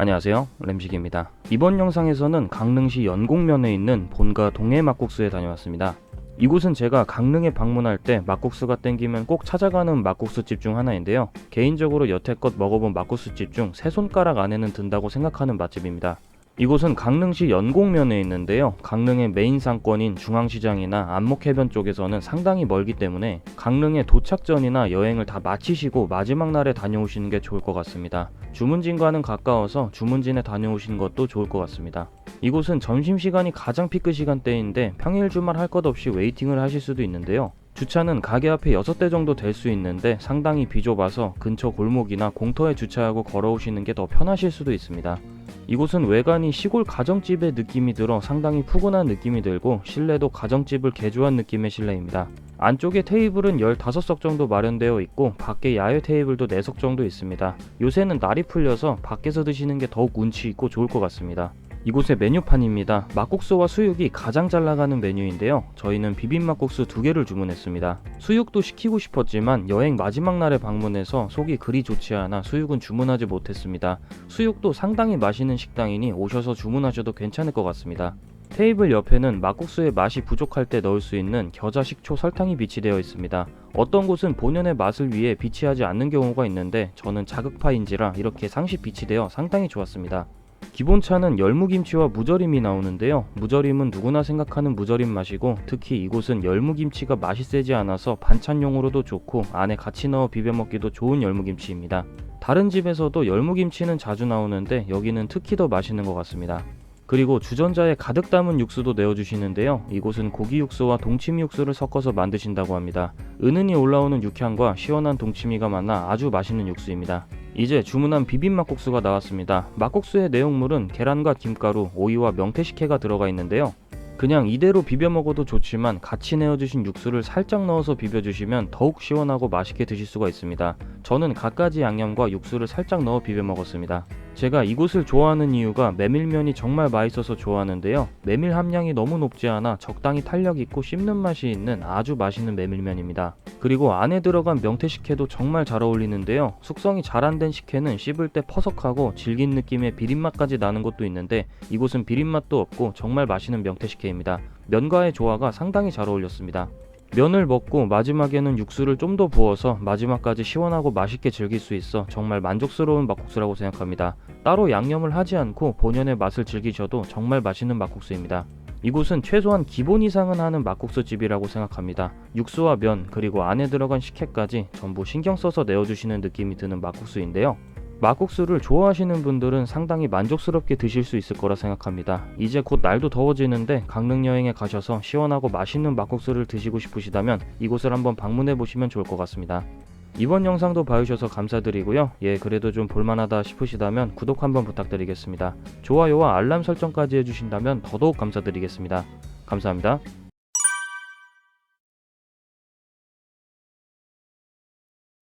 안녕하세요. 램식입니다. 이번 영상에서는 강릉시 연곡면에 있는 본가 동해 막국수에 다녀왔습니다. 이곳은 제가 강릉에 방문할 때 막국수가 땡기면 꼭 찾아가는 막국수집 중 하나인데요. 개인적으로 여태껏 먹어본 막국수집 중 세 손가락 안에는 든다고 생각하는 맛집입니다. 이곳은 강릉시 연곡면에 있는데요. 강릉의 메인 상권인 중앙시장이나 안목해변 쪽에서는 상당히 멀기 때문에 강릉에 도착 전이나 여행을 다 마치시고 마지막 날에 다녀오시는 게 좋을 것 같습니다. 주문진과는 가까워서 주문진에 다녀오시는 것도 좋을 것 같습니다. 이곳은 점심시간이 가장 피크 시간대인데 평일 주말 할 것 없이 웨이팅을 하실 수도 있는데요. 주차는 가게 앞에 6대 정도 될 수 있는데 상당히 비좁아서 근처 골목이나 공터에 주차하고 걸어오시는 게 더 편하실 수도 있습니다. 이곳은 외관이 시골 가정집의 느낌이 들어 상당히 푸근한 느낌이 들고 실내도 가정집을 개조한 느낌의 실내입니다. 안쪽에 테이블은 15석 정도 마련되어 있고 밖에 야외 테이블도 4석 정도 있습니다. 요새는 날이 풀려서 밖에서 드시는 게 더욱 운치 있고 좋을 것 같습니다. 이곳의 메뉴판입니다. 막국수와 수육이 가장 잘 나가는 메뉴인데요. 저희는 비빔막국수 두 개를 주문했습니다. 수육도 시키고 싶었지만 여행 마지막 날에 방문해서 속이 그리 좋지 않아 수육은 주문하지 못했습니다. 수육도 상당히 맛있는 식당이니 오셔서 주문하셔도 괜찮을 것 같습니다. 테이블 옆에는 막국수의 맛이 부족할 때 넣을 수 있는 겨자 식초 설탕이 비치되어 있습니다. 어떤 곳은 본연의 맛을 위해 비치하지 않는 경우가 있는데 저는 자극파인지라 이렇게 상시 비치되어 상당히 좋았습니다. 기본차는 열무김치와 무절임이 나오는데요. 무절임은 누구나 생각하는 무절임 맛이고 특히 이곳은 열무김치가 맛이 세지 않아서 반찬용으로도 좋고 안에 같이 넣어 비벼 먹기도 좋은 열무김치입니다. 다른 집에서도 열무김치는 자주 나오는데 여기는 특히 더 맛있는 것 같습니다. 그리고 주전자에 가득 담은 육수도 내어주시는데요. 이곳은 고기 육수와 동치미 육수를 섞어서 만드신다고 합니다. 은은히 올라오는 육향과 시원한 동치미가 만나 아주 맛있는 육수입니다. 이제 주문한 비빔막국수가 나왔습니다. 막국수의 내용물은 계란과 김가루, 오이와 명태식혜가 들어가 있는데요. 그냥 이대로 비벼 먹어도 좋지만 같이 내어주신 육수를 살짝 넣어서 비벼주시면 더욱 시원하고 맛있게 드실 수가 있습니다. 저는 갖가지 양념과 육수를 살짝 넣어 비벼 먹었습니다. 제가 이곳을 좋아하는 이유가 메밀면이 정말 맛있어서 좋아하는데요. 메밀 함량이 너무 높지 않아 적당히 탄력 있고 씹는 맛이 있는 아주 맛있는 메밀면입니다. 그리고 안에 들어간 명태 식혜도 정말 잘 어울리는데요. 숙성이 잘 안 된 식혜는 씹을 때 퍼석하고 질긴 느낌의 비린맛까지 나는 것도 있는데 이곳은 비린맛도 없고 정말 맛있는 명태 식혜 입니다. 면과의 조화가 상당히 잘 어울렸습니다. 면을 먹고 마지막에는 육수를 좀 더 부어서 마지막까지 시원하고 맛있게 즐길 수 있어 정말 만족스러운 막국수라고 생각합니다. 따로 양념을 하지 않고 본연의 맛을 즐기셔도 정말 맛있는 막국수입니다. 이곳은 최소한 기본 이상은 하는 막국수 집이라고 생각합니다. 육수와 면 그리고 안에 들어간 식혜까지 전부 신경 써서 내어주시는 느낌이 드는 막국수인데요. 막국수를 좋아하시는 분들은 상당히 만족스럽게 드실 수 있을 거라 생각합니다. 이제 곧 날도 더워지는데 강릉 여행에 가셔서 시원하고 맛있는 막국수를 드시고 싶으시다면 이곳을 한번 방문해 보시면 좋을 것 같습니다. 이번 영상도 봐주셔서 감사드리고요. 예, 그래도 좀 볼만하다 싶으시다면 구독 한번 부탁드리겠습니다. 좋아요와 알람 설정까지 해주신다면 더더욱 감사드리겠습니다. 감사합니다.